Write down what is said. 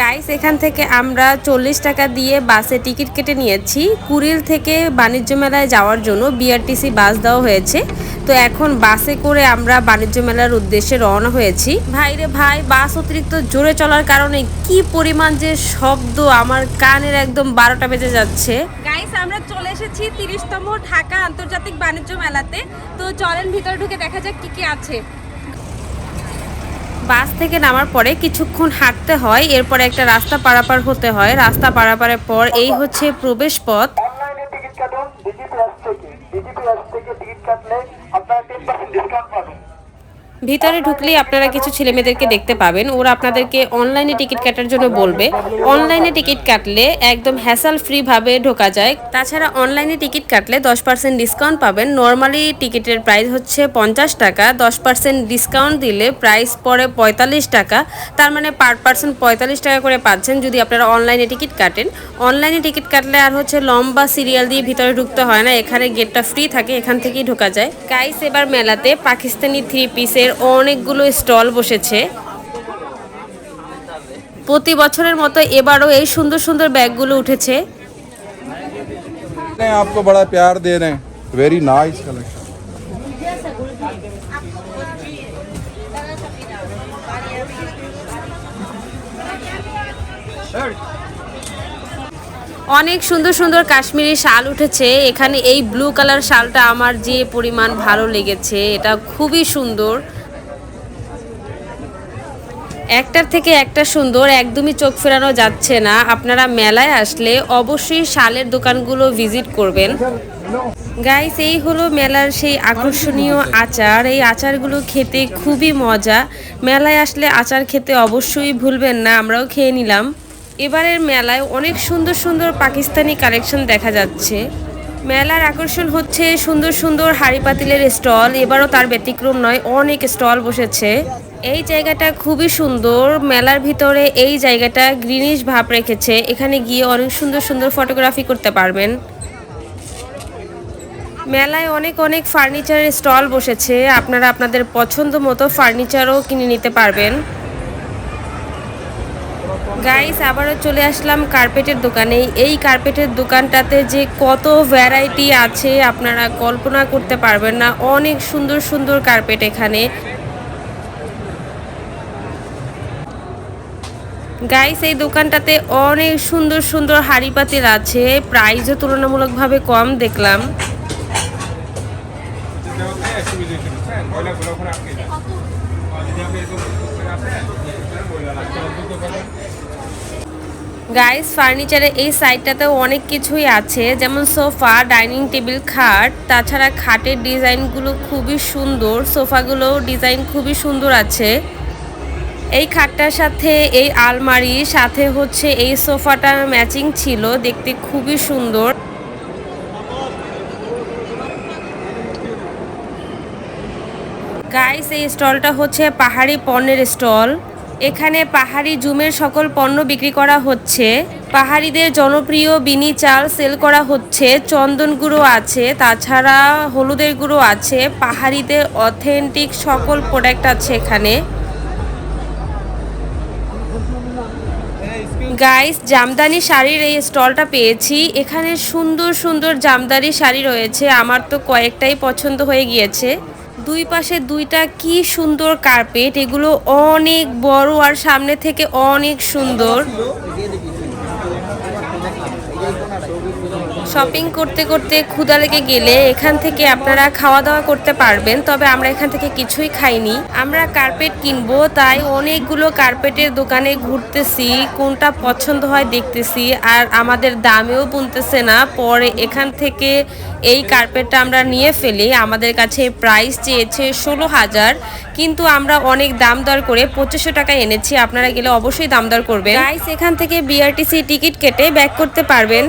Guys এখান থেকে আমরা চল্লিশ টাকা দিয়ে বাসে টিকিট কেটে নিয়েছি। কুড়িল থেকে বাণিজ্য মেলায় যাওয়ার জন্য বিআরটিসি বাস দেওয়া হয়েছে। তো এখন বাসে করে আমরা বাণিজ্য মেলার উদ্দেশ্যে রওনা হয়েছি। ভাইরে ভাই, বাস অতিরিক্ত জোরে চলার কারণে কি পরিমাণ যে শব্দ আমার কানের একদম বারোটা বেজে যাচ্ছে। গাইস আমরা চলে এসেছি তিরিশতম ঢাকা আন্তর্জাতিক বাণিজ্য মেলাতে। তো চলেন, ভিতরে ঢুকে দেখা যাক কি কি আছে। বাস থেকে নামার পরে কিছুক্ষণ হাঁটতে হয়, এরপরে একটা রাস্তা পারাপার হতে হয়। রাস্তা পারাপারের পর এই হচ্ছে প্রবেশ পথ। অনলাইনে টিকিট কাটুন থেকে। থেকে টিকিট কাটলে টেন পার্সেন্ট ডিসকাউন্ট ভিতরে ঢুকলেই আপনারা কিছু ছেলেমেয়েদেরকে দেখতে পাবেন। ওরা আপনাদেরকে অনলাইনে টিকিট কাটার জন্য বলবে। অনলাইনে টিকিট কাটলে একদম হ্যাসাল ফ্রি ভাবে ঢোকা যায়। তাছাড়া অনলাইনে টিকিট কাটলে দশ পার্সেন্ট ডিসকাউন্ট পাবেন। নর্মালি টিকিটের প্রাইস হচ্ছে পঞ্চাশ টাকা। দশ পার্সেন্ট ডিসকাউন্ট দিলে প্রাইস পড়ে পঁয়তাল্লিশ টাকা। তার মানে পার পার্সন পঁয়তাল্লিশ টাকা করে পাচ্ছেন যদি আপনারা অনলাইনে টিকিট কাটেন। অনলাইনে টিকিট কাটলে আর হচ্ছে লম্বা সিরিয়াল দিয়ে ভিতরে ঢুকতে হয় না। এখানে গেটটা ফ্রি থাকে, এখান থেকেই ঢোকা যায়। গাইস এবার মেলাতে পাকিস্তানি থ্রি পিসের অনেকগুলো স্টল বসেছে প্রতি বছরের মতো এবারও এই সুন্দর সুন্দর ব্যাগগুলো উঠেছে आपको बड़ा प्यार दे रहे हैं वेरी नाइस कलेक्शन অনেক সুন্দর সুন্দর কাশ্মীরি শাল উঠেছে এখানে এই ব্লু কালার শালটা আমার যে পরিমাণ ভালো লেগেছে এটা খুবই সুন্দর একটার থেকে একটা সুন্দর, একদমই চোখ ফেরানো যাচ্ছে না। আপনারা মেলায় আসলে অবশ্যই শালের দোকানগুলো ভিজিট করবেন। গাইস এই হলো মেলার সেই আকর্ষণীয় আচার। এই আচারগুলো খেতে খুবই মজা। মেলায় আসলে আচার খেতে অবশ্যই ভুলবেন না, আমরাও খেয়ে নিলাম। এবারের মেলায় অনেক সুন্দর সুন্দর পাকিস্তানি কালেকশন দেখা যাচ্ছে। মেলার আকর্ষণ হচ্ছে সুন্দর সুন্দর হাড়ি পাতিলের স্টল। এবারও তার ব্যতিক্রম নয়, অনেক স্টল বসেছে। এই জায়গাটা খুবই সুন্দর। মেলার ভিতরে এই জায়গাটা গ্রিনিশ ভাব রেখেছে। এখানে গিয়ে অনেক সুন্দর সুন্দর ফটোগ্রাফি করতে পারবেন। মেলায় অনেক অনেক ফার্নিচারের স্টল বসেছে। আপনারা আপনাদের পছন্দ মতো ফার্নিচারও কিনে নিতে পারবেন। গাইস আবারও চলে আসলাম কার্পেটের দোকানে। এই কার্পেটের দোকানটাতে যে কত ভ্যারাইটি আছে, আপনারা কল্পনা করতে পারবেন না। অনেক সুন্দর সুন্দর কার্পেট এখানে। গাইস এই দোকানটাতে অনেক সুন্দর সুন্দর হাড়ি পাতিল আছে প্রাইসও তুলনামূলকভাবে কম, দেখলাম। গাইস ফার্নিচারের এই সাইডটাতেও অনেক কিছুই আছে। যেমন সোফা, ডাইনিং টেবিল, খাট। তাছাড়া খাটের ডিজাইনগুলো খুবই সুন্দর। সোফাগুলোও ডিজাইন খুবই সুন্দর আছে। এই খাটটার সাথে, এই আলমারি সাথে হচ্ছে এই সোফাটা ম্যাচিং ছিল, দেখতে খুবই সুন্দর। গাইস, এই স্টলটা হচ্ছে পাহাড়ি পণ্যের স্টল। এখানে পাহাড়ি জুমের সকল পণ্য বিক্রি করা হচ্ছে। পাহাড়িদের জনপ্রিয় বিনি চাল সেল করা হচ্ছে। চন্দন গুঁড়ো আছে, তাছাড়া হলুদের গুঁড়ো আছে। পাহাড়িদের অথেন্টিক সকল প্রোডাক্ট আছে এখানে। গাইস জামদানি শাড়ির এই স্টলটা পেয়েছি। এখানে সুন্দর সুন্দর জামদানি শাড়ি রয়েছে। আমার তো কয়েকটাই পছন্দ হয়ে গিয়েছে। দুই পাশে দুইটা কি সুন্দর কার্পেট এগুলো অনেক বড় আর সামনে থেকে অনেক সুন্দর। শপিং করতে করতে ক্ষুদা লেগে গেলে এখান থেকে আপনারা খাওয়া দাওয়া করতে পারবেন, তবে আমরা এখান থেকে কিছুই খাইনি। আমরা কার্পেট কিনবো, তাই অনেকগুলো কার্পেটের দোকানে ঘুরতেছি, কোনটা পছন্দ হয় দেখতেছি, আর আমাদের দামেও বুনতেছে না। পরে এখান থেকে এই কার্পেটটা আমরা নিয়ে ফেলি। আমাদের কাছে প্রাইস চেয়েছে ষোলো হাজার, কিন্তু আমরা অনেক দাম দর করে পঁচিশশো টাকা এনেছি। আপনারা গেলে অবশ্যই দাম দর করবেন। গাইস এখান থেকে বিআরটিসি টিকিট কেটে ব্যাক করতে পারবেন।